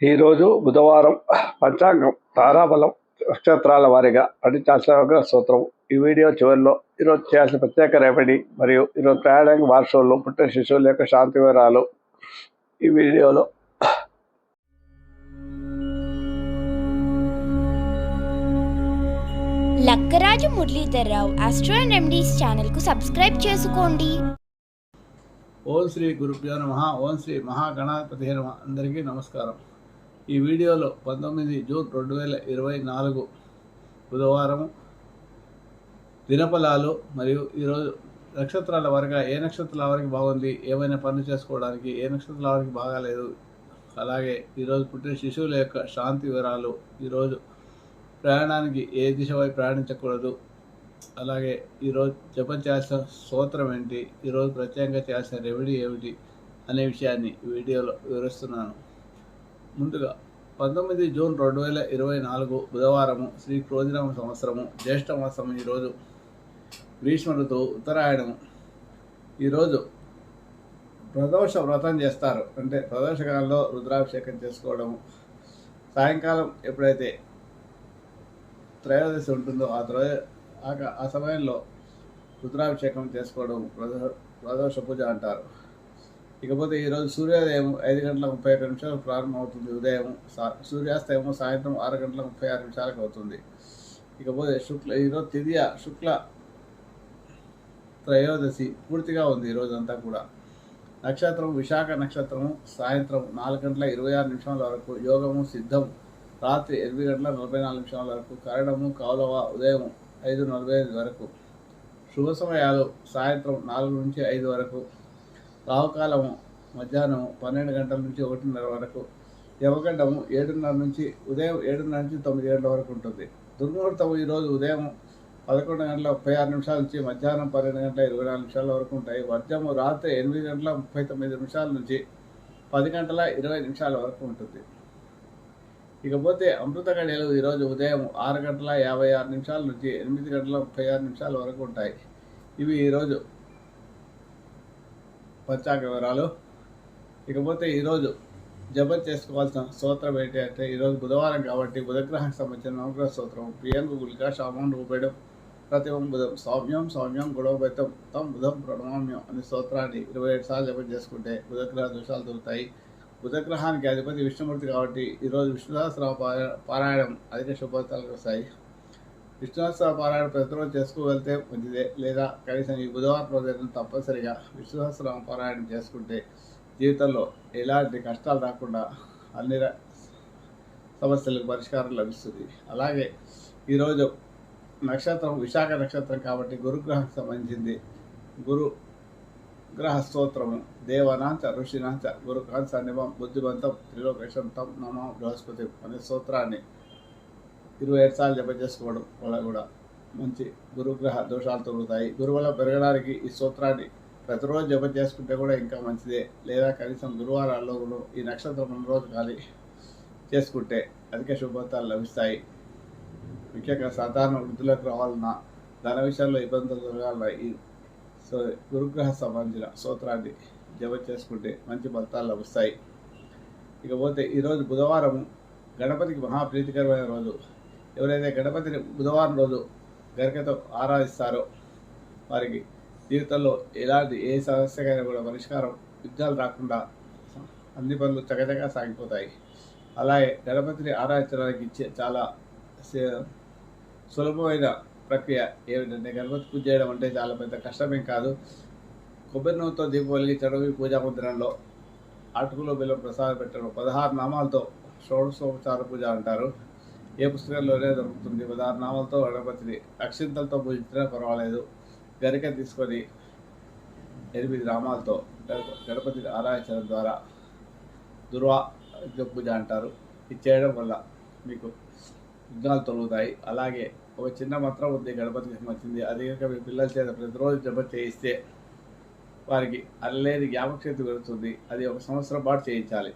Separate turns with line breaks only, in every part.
ఈరోజు బుధవారం పంచాంగం తారాబలం నక్షత్రాల వారీగా పఠించాల్సిన సూత్రం ఈ వీడియో చివరిలో ఈరోజు చేయాల్సిన ప్రత్యేక రెమెడీ మరియు ఈరోజు ప్రయాణానికి వార్షంలో పుట్టిన శిశువుల యొక్క శాంతి వివరాలు ఈ వీడియోలో.
Lakkaraju Muralidhar Rao astro and remedies ఛానల్కు సబ్స్క్రైబ్ చేసుకోండి.
ఓం శ్రీ గురుభ్యో నమ ఓం శ్రీ మహాగణాధిపతి నమ. అందరికీ నమస్కారం. ఈ వీడియోలో పంతొమ్మిది జూన్ రెండు వేల ఇరవై నాలుగు బుధవారం దినఫలాలు మరియు ఈరోజు నక్షత్రాల వరకు ఏ నక్షత్రాల వరకు బాగుంది ఏమైనా పనులు చేసుకోవడానికి ఏ నక్షత్రాల వరకు బాగాలేదు. అలాగే ఈరోజు పుట్టిన శిశువుల యొక్క శాంతి వివరాలు ఈరోజు ప్రయాణానికి ఏ దిశ ప్రయాణించకూడదు. అలాగే ఈరోజు జపం చేయాల్సిన సూత్రం ఏంటి ఈరోజు ప్రత్యేకంగా చేయాల్సిన రెమెడీ ఏమిటి అనే విషయాన్ని వీడియోలో వివరిస్తున్నాను. ముందుగా పంతొమ్మిది జూన్ రెండు వేల ఇరవై నాలుగు బుధవారము శ్రీ క్రోధినామ సంవత్సరము జ్యేష్ఠ మాసం ఈరోజు గ్రీష్మ ఋతువు ఉత్తరాయణము. ఈరోజు ప్రదోష వ్రతం చేస్తారు. అంటే ప్రదోషకాలంలో రుద్రాభిషేకం చేసుకోవడము. సాయంకాలం ఎప్పుడైతే త్రయోదశి ఉంటుందో ఆ త్రయ ఆ ఆ సమయంలో రుద్రాభిషేకం చేసుకోవడం ప్రదో ప్రదోష పూజ అంటారు. ఇకపోతే ఈరోజు సూర్యోదయం ఐదు గంటల ముప్పై ఐదు నిమిషాలకు ప్రారంభమవుతుంది. ఉదయం సూర్యాస్తయం సాయంత్రం ఆరు గంటల ముప్పై ఆరు నిమిషాలకు అవుతుంది. ఇకపోతే శుక్ల ఈరోజు తిదియ శుక్ల త్రయోదశి పూర్తిగా ఉంది ఈరోజు అంతా కూడా. నక్షత్రం విశాఖ నక్షత్రము సాయంత్రం నాలుగు గంటల ఇరవై ఆరు నిమిషాల వరకు యోగము సిద్ధం రాత్రి ఎనిమిది గంటల నలభై నాలుగు నిమిషాల వరకు కరడము కౌలవ ఉదయం ఐదు నలభై ఐదు వరకు శుభ సమయాలు సాయంత్రం నాలుగు నుంచి ఐదు వరకు రావుకాలము మధ్యాహ్నం పన్నెండు గంటల నుంచి ఒకటిన్నర వరకు యమగండము ఏడున్నర నుంచి ఉదయం ఏడున్నర నుంచి తొమ్మిది గంటల వరకు ఉంటుంది. దుర్ముహూర్తం ఈరోజు ఉదయం పదకొండు గంటల ముప్పై ఆరు నిమిషాల నుంచి మధ్యాహ్నం పన్నెండు గంటల ఇరవై నాలుగు నిమిషాల వరకు ఉంటాయి. వర్జము రాత్రి ఎనిమిది గంటల ముప్పై తొమ్మిది నిమిషాల నుంచి పది గంటల ఇరవై నిమిషాల వరకు ఉంటుంది. ఇకపోతే అమృత గడియలు ఈరోజు ఉదయం ఆరు గంటల యాభై ఆరు నిమిషాల నుంచి ఎనిమిది గంటల ముప్పై ఆరు నిమిషాల వరకు ఉంటాయి. ఇవి ఈరోజు పంచాంగ వివరాలు. ఇకపోతే ఈరోజు జపం చేసుకోవాల్సిన స్తోత్రం ఏంటి అంటే ఈరోజు బుధవారం కాబట్టి బుధగ్రహానికి సంబంధించిన నవగ్రహ స్తోత్రం. ప్రియంగు గుళిక శామం రూపేయడం ప్రతిమం బుధం. సౌమ్యం సౌమ్యం గుణోపేతం తం బుధం ప్రణమామ్యం అనే స్తోత్రాన్ని ఇరవై ఏడు సార్లు జపం చేసుకుంటే బుధగ్రహ దోషాలు దొరుకుతాయి. బుధగ్రహానికి అధిపతి విష్ణుమూర్తి కాబట్టి ఈరోజు విష్ణుసహస్ర పారాయణం అధిక శుభాలు వస్తాయి. విష్ణుసహస్ర పారాయణ ప్రతిరోజు చేసుకోగలితే మంచిదే. లేదా కనీసం ఈ బుధవారం రోజైనా తప్పనిసరిగా విష్ణుసహస్ర పారాయణం చేసుకుంటే జీవితంలో ఎలాంటి కష్టాలు రాకుండా అన్ని సమస్యలకు పరిష్కారం లభిస్తుంది. అలాగే ఈరోజు నక్షత్రం విశాఖ నక్షత్రం కాబట్టి గురుగ్రహం సంబంధించింది. గురు గ్రహ స్తోత్రము దేవనాంచ ఋషినాంచ గురుకాంత నిమం బుద్ధిమంతం త్రిలోకేశంతం నమ బృహస్పతి అనే స్తోత్రాన్ని ఇరవై ఏడు సార్లు జప చేసుకోవడం వల్ల కూడా మంచి గురుగ్రహ దోషాలు తొలుగుతాయి. గురువుల పెరగడానికి ఈ సూత్రాన్ని ప్రతిరోజు జపం చేసుకుంటే కూడా ఇంకా మంచిదే. లేదా కనీసం గురువారాల్లో కూడా ఈ నక్షత్రం రెండు రోజు కానీ చేసుకుంటే అధిక శుభత్వాలు లభిస్తాయి. ముఖ్యంగా సాధారణ వృద్ధులకు రావాలన్నా ధన విషయాల్లో ఇబ్బందులు కలగాలన్నా ఈ సో గురుగ్రహ సంబంధించిన సూత్రాన్ని జపం చేసుకుంటే మంచి ఫలితాలు లభిస్తాయి. ఇకపోతే ఈరోజు బుధవారం గణపతికి మహాప్రీతికరమైన రోజు. ఎవరైతే గణపతిని బుధవారం రోజు గరికతో ఆరాధిస్తారో వారికి జీవితంలో ఎలాంటి ఏ సమస్యకైనా కూడా పరిష్కారం యుద్ధాలు రాకుండా అన్ని పనులు చకచకా సాగిపోతాయి. అలాగే గణపతిని ఆరాధించడానికి ఇచ్చే చాలా సులభమైన ప్రక్రియ ఏమిటంటే గణపతి పూజ చేయడం అంటే చాలా పెద్ద కష్టమేం కాదు. కొబ్బరి నూనెతో దీపం వెలిగించడం ఈ పూజా మందిరంలో అటుకులో బెల్లం ప్రసాదం పెట్టడం పదహారు నామాలతో షోడశోపచార పూజ అంటారు. ఏ పుస్తకంలోనే దొరుకుతుంది? ఉదాహరణ నామలతో గణపతిని అక్షింతలతో పూజించినా పర్వాలేదు. గరిక తీసుకొని ఎనిమిది రామాలతో గణప- గణపతిని ఆరాధించడం ద్వారా దుర్వా పూజ అంటారు. ఇది చేయడం వల్ల మీకు విఘ్నాలు తొలుగుతాయి. అలాగే ఒక చిన్న మంత్రం ఉంది గణపతికి సంబంధించింది. అది కనుక మీ పిల్లల చేత ప్రతిరోజు జపం చేయిస్తే వారికి అల్లేని జ్ఞాపకశక్తి పెరుగుతుంది. అది ఒక సంవత్సరం పాటు చేయించాలి.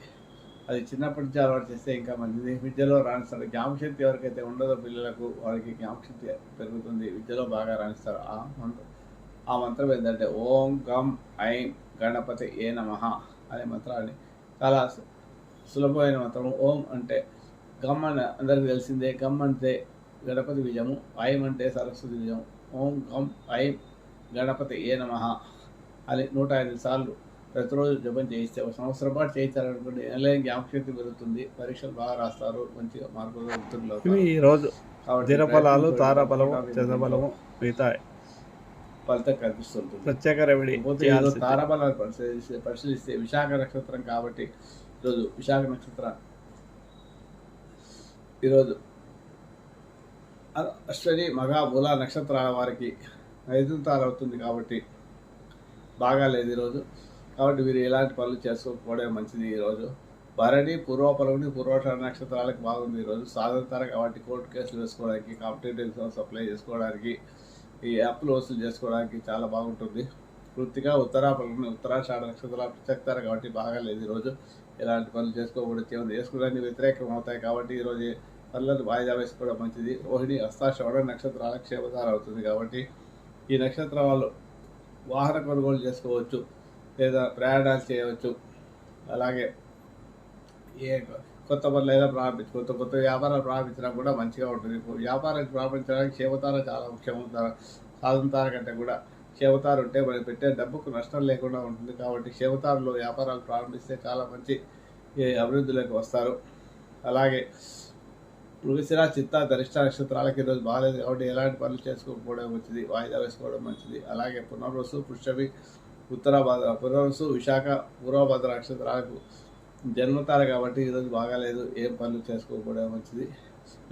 అది చిన్నప్పటి నుంచి అలవాటు చేస్తే ఇంకా మంచిది. విద్యలో రాణిస్తారు. జ్ఞాపశక్తి ఎవరికైతే ఉండదో పిల్లలకు వారికి జ్ఞాపశక్తి పెరుగుతుంది. విద్యలో బాగా రాణిస్తారు. ఆ మంత్రం ఆ మంత్రం ఏంటంటే ఓం గం ఐం గణపతి ఏ నమః అనే మంత్రాన్ని చాలా సులభమైన మంత్రం ఓం అంటే గమ్ అని అందరికి తెలిసిందే. గమ్ అంటే గణపతి విజయము. ఐం అంటే సరస్వతి విజయం ఓం గం ఐం గణపతి ఏ నమ అని నూట ఐదు సార్లు ప్రతిరోజు జపం చేయిస్తే ఒక సంవత్సరం పాటు చేయించాలనుకోండి ఎనలేని జ్ఞాపకశక్తి పెరుగుతుంది పరీక్షలు బాగా రాస్తారు మంచిగా మార్కులు ఉత్తీర్ణులు అవుతారు.
ఇవి
కాబట్టి
దినఫలాలు
ఎనిమిది
చంద్రబలము మిగతా
ఫలితం కనిపిస్తుంటుంది.
ప్రత్యేక రెమెడీ
తారాబలాలు పరిశీలిస్తే పరిశీలిస్తే విశాఖ నక్షత్రం కాబట్టి ఈరోజు విశాఖ నక్షత్రం. ఈరోజు అశ్వని మగ మూల నక్షత్రాల వారికి ఐదు అవుతుంది కాబట్టి బాగాలేదు ఈరోజు. కాబట్టి వీరు ఇలాంటి పనులు చేసుకోకపోవడమే మంచిది ఈరోజు భరణి పూర్వపలవుని పూర్వాషాఢ నక్షత్రాలకు బాగుంది ఈరోజు సాధారణ కాబట్టి కోర్టు కేసులు వేసుకోవడానికి కాంపిటేటివ్ ఎగ్జామ్స్ అప్లై చేసుకోవడానికి ఈ యాప్లు వసూలు చేసుకోవడానికి చాలా బాగుంటుంది. వృత్తిగా పలుకుని ఉత్తరాషాఢ నక్షత్రాలు ప్రత్యక్తారు కాబట్టి బాగాలేదు ఈరోజు ఎలాంటి పనులు చేసుకోకూడదు. ఏమైనా చేసుకోవడానికి వ్యతిరేకం అవుతాయి కాబట్టి ఈరోజు పనులను వాయిదా వేసుకోవడం మంచిది. రోహిణి హస్తాశ్రవణ నక్షత్రాల క్షేమతార అవుతుంది కాబట్టి ఈ నక్షత్రం వాళ్ళు వాహన కొనుగోలు చేసుకోవచ్చు. లేదా ప్రయాణాలు చేయవచ్చు. అలాగే ఏ కొత్త పనులు అయినా ప్రారంభించు కొత్త కొత్త వ్యాపారాలు ప్రారంభించినా కూడా మంచిగా ఉంటుంది. వ్యాపారాన్ని ప్రారంభించడానికి క్షేమతార చాలా ముఖ్యం సాధనతార కంటే కూడా క్షేమతారు ఉంటే మనం పెట్టే డబ్బుకు నష్టం లేకుండా ఉంటుంది. కాబట్టి క్షేమతారులో వ్యాపారాలు ప్రారంభిస్తే చాలా మంచి అభివృద్ధిలోకి వస్తారు. అలాగే మృగశిర చిత్త ధరిష్ట నక్షత్రాలకి ఈరోజు బాగాలేదు కాబట్టి ఎలాంటి పనులు చేసుకోకపోవడం మంచిది? వాయిదా వేసుకోవడం మంచిది. అలాగే పునర్వసు పుష్యమి ఉత్తరాభద్ర పునర్వసు విశాఖ పూర్వభద్ర నక్షత్రాలకు జన్మతారు కాబట్టి ఈరోజు బాగాలేదు. ఏం పనులు చేసుకోకపోవడం మంచిది.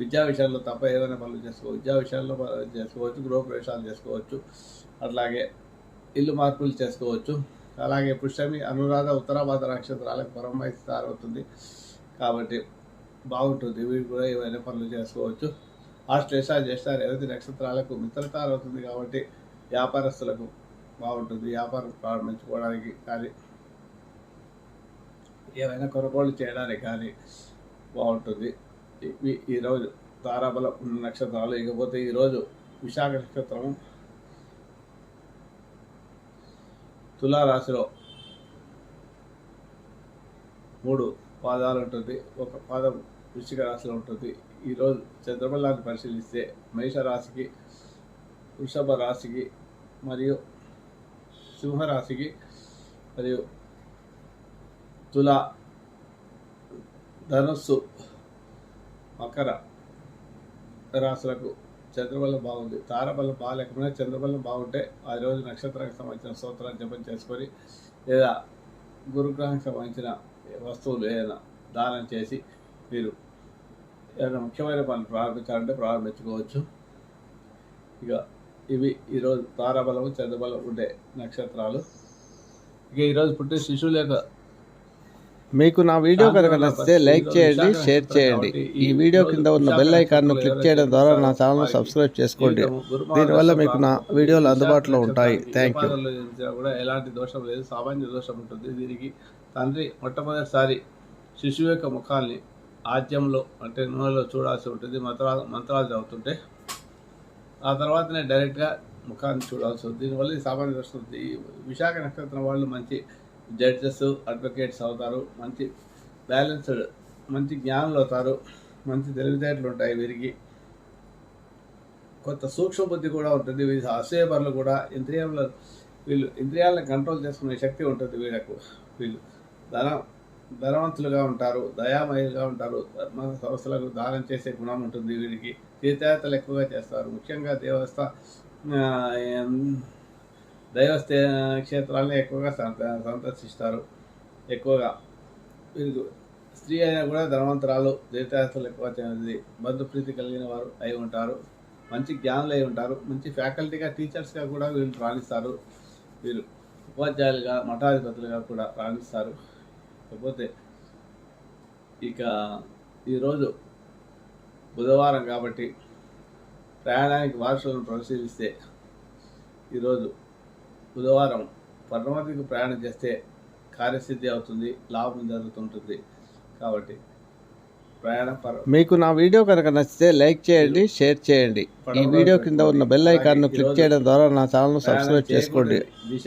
విద్యా విషయాల్లో తప్ప ఏమైనా పనులు చేసుకో విద్యా విషయాల్లో పనులు చేసుకోవచ్చు గృహప్రవేశాలు చేసుకోవచ్చు. అట్లాగే ఇల్లు మార్పులు చేసుకోవచ్చు. అలాగే పుష్యమి అనురాధ ఉత్తరాభద్ర నక్షత్రాలకు పరమైస్తారు అవుతుంది కాబట్టి బాగుంటుంది. వీరు కూడా ఏవైనా పనులు చేసుకోవచ్చు. ఆశ్లేష చేస్తారు రేవతి నక్షత్రాలకు మిత్రతార అవుతుంది కాబట్టి వ్యాపారస్తులకు బాగుంటుంది. వ్యాపారం ప్రారంభించుకోవడానికి కానీ ఏవైనా కొనుగోలు చేయడానికి కానీ బాగుంటుంది. ఇవి ఈరోజు తారాబలం ఉన్న నక్షత్రాలు ఇకపోతే ఈరోజు విశాఖ నక్షత్రం తులారాశిలో మూడు పాదాలు ఉంటుంది. ఒక పాదం వృశ్చిక రాశిలో ఉంటుంది. ఈరోజు చంద్రబలాన్ని పరిశీలిస్తే మేష రాశికి వృషభ రాశికి మరియు సింహరాశికి మరియు తుల ధనుస్సు మకర రాశులకు చంద్రబలం బాగుంది. తారబలం బాగాలేకపోయినా చంద్రబలం బాగుంటే ఆ రోజు నక్షత్రానికి సంబంధించిన స్తోత్రాన్ని జపం చేసుకొని లేదా గురుగ్రహానికి సంబంధించిన వస్తువులు ఏదైనా దానం చేసి మీరు ఏదైనా ముఖ్యమైన పనులు ప్రారంభించాలంటే ప్రారంభించుకోవచ్చు. ఇక ఇవి ఈరోజు తారాబలము చంద్రబలం ఉండే నక్షత్రాలు. ఇక ఈరోజు పుట్టిన శిశువుల యొక్క
మీకు నా వీడియో కనుక నచ్చితే లైక్ చేయండి షేర్ చేయండి. ఈ వీడియో కింద ఉన్న బెల్ ఐకాన్ను క్లిక్ చేయడం ద్వారా నా ఛానల్ సబ్స్క్రైబ్ చేసుకోండి. దీనివల్ల మీకు నా వీడియోలు అందుబాటులో ఉంటాయి. థ్యాంక్ యూ
కూడా ఎలాంటి దోషం లేదు. సామాన్య దోషం ఉంటుంది. దీనికి తండ్రి మొట్టమొదటిసారి శిశువు యొక్క ముఖాన్ని ఆద్యంలో అంటే నూనెలో చూడాల్సి ఉంటుంది. మంత్రాలు మంత్రాలు చదువుతుంటే ఆ తర్వాతనే డైరెక్ట్గా ముఖాన్ని చూడాల్సి వస్తుంది. దీనివల్ల ఈ సామాన్య వస్తుంది. విశాఖ నక్షత్రం వాళ్ళు మంచి జడ్జెస్ అడ్వకేట్స్ అవుతారు. మంచి బ్యాలెన్స్డ్ మంచి జ్ఞానులు అవుతారు. మంచి తెలివితేటలు ఉంటాయి వీరికి. కొంత సూక్ష్మ బుద్ధి కూడా ఉంటుంది. వీరి అసూయపరులు కూడా ఇంద్రియంలో వీళ్ళు ఇంద్రియాలను కంట్రోల్ చేసుకునే శక్తి ఉంటుంది వీళ్ళకు. వీళ్ళు ధన ధనవంతులుగా ఉంటారు దయామయులుగా ఉంటారు ధర్మ సంస్థలకు దానం చేసే గుణం ఉంటుంది వీరికి తీర్థయాత్రలు ఎక్కువగా చేస్తారు. ముఖ్యంగా దేవస్థ ఆ, దైవస్థ క్షేత్రాలను ఎక్కువగా సంత- సందర్శిస్తారు. ఎక్కువగా వీరికి స్త్రీ అయినా కూడా ధనవంతురాలు తీర్థయాత్రలు ఎక్కువ చేయాలి బంధుప్రీతి కలిగిన వారు అయి ఉంటారు. మంచి జ్ఞానులు అయి ఉంటారు. మంచి ఫ్యాకల్టీగా టీచర్స్గా కూడా వీళ్ళు రాణిస్తారు. వీరు ఉపాధ్యాయులుగా మఠాధిపతులుగా కూడా రాణిస్తారు. కాకపోతే ఇక ఈరోజు బుధవారం కాబట్టి ప్రయాణానికి వారసులను పరిశీలిస్తే ఈరోజు బుధవారం పర్ణమతికి ప్రయాణం చేస్తే కార్యసిద్ధి అవుతుంది లాభం జరుగుతుంటుంది కాబట్టి
మీకు నా వీడియో కనుక నచ్చితే లైక్ చేయండి షేర్ చేయండి. ఈ వీడియో కింద ఉన్న బెల్ ఐకాన్ను క్లిక్ చేయడం ద్వారా నా ఛానల్ సబ్స్క్రైబ్ చేసుకోండి.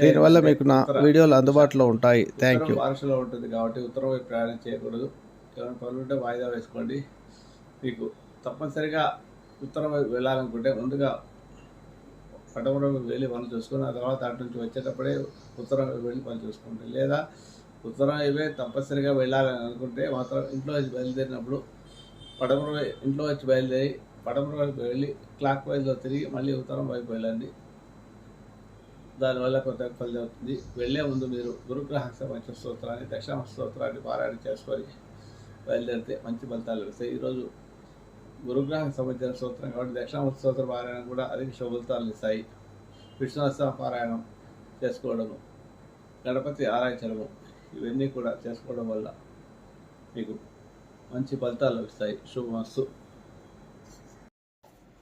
దీనివల్ల మీకు నా వీడియోలు అందుబాటులో ఉంటాయి. థ్యాంక్ యూ
ఉంటుంది కాబట్టి ఉత్తరం వైపు ప్రయాణం చేయకూడదు. ఏమైనా పనులు ఉంటే వాయిదా వేసుకోండి. మీకు తప్పనిసరిగా ఉత్తరం వైపు వెళ్ళాలనుకుంటే ముందుగా పడమర వెళ్ళి పనులు చూసుకొని ఆ తర్వాత అటు నుంచి వచ్చేటప్పుడే ఉత్తరం వెళ్ళి పనులు చూసుకోండి లేదా ఉత్తరం ఇవే తప్పనిసరిగా వెళ్ళాలని అనుకుంటే మాత్రం ఇంట్లో వచ్చి బయలుదేరినప్పుడు పడమర ఇంట్లో వచ్చి బయలుదేరి పడమర వైపు వెళ్ళి క్లాక్ వైజ్లో తిరిగి మళ్ళీ ఉత్తరం వైపు వెళ్ళండి. దానివల్ల కొంత ఫలితం అవుతుంది వెళ్ళే ముందు మీరు గురుగ్రహ మంచి స్తోత్రాన్ని దక్షిణ స్తోత్రాన్ని పారాయణ చేసుకొని బయలుదేరితే మంచి ఫలితాలు వస్తాయి ఈరోజు గురుగ్రహం సంబంధించిన స్తోత్రం కాబట్టి దక్షిణ స్తోత్ర పారాయణం కూడా అధిక శుభ ఇస్తాయి విష్ణుస్త పారాయణం చేసుకోవడము గణపతి ఆరాధించడము ఇవన్నీ కూడా చేసుకోవడం వల్ల మీకు మంచి ఫలితాలు లభిస్తాయి. శుభమస్తు.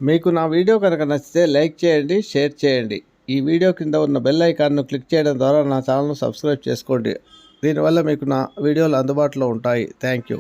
మీకు నా వీడియో కనుక నచ్చితే లైక్ చేయండి షేర్ చేయండి. ఈ వీడియో కింద ఉన్న బెల్ ఐకాన్ను క్లిక్ చేయడం ద్వారా నా ఛానల్ను సబ్స్క్రైబ్ చేసుకోండి. దీనివల్ల మీకు నా వీడియోలు అందుబాటులో ఉంటాయి. Thank you.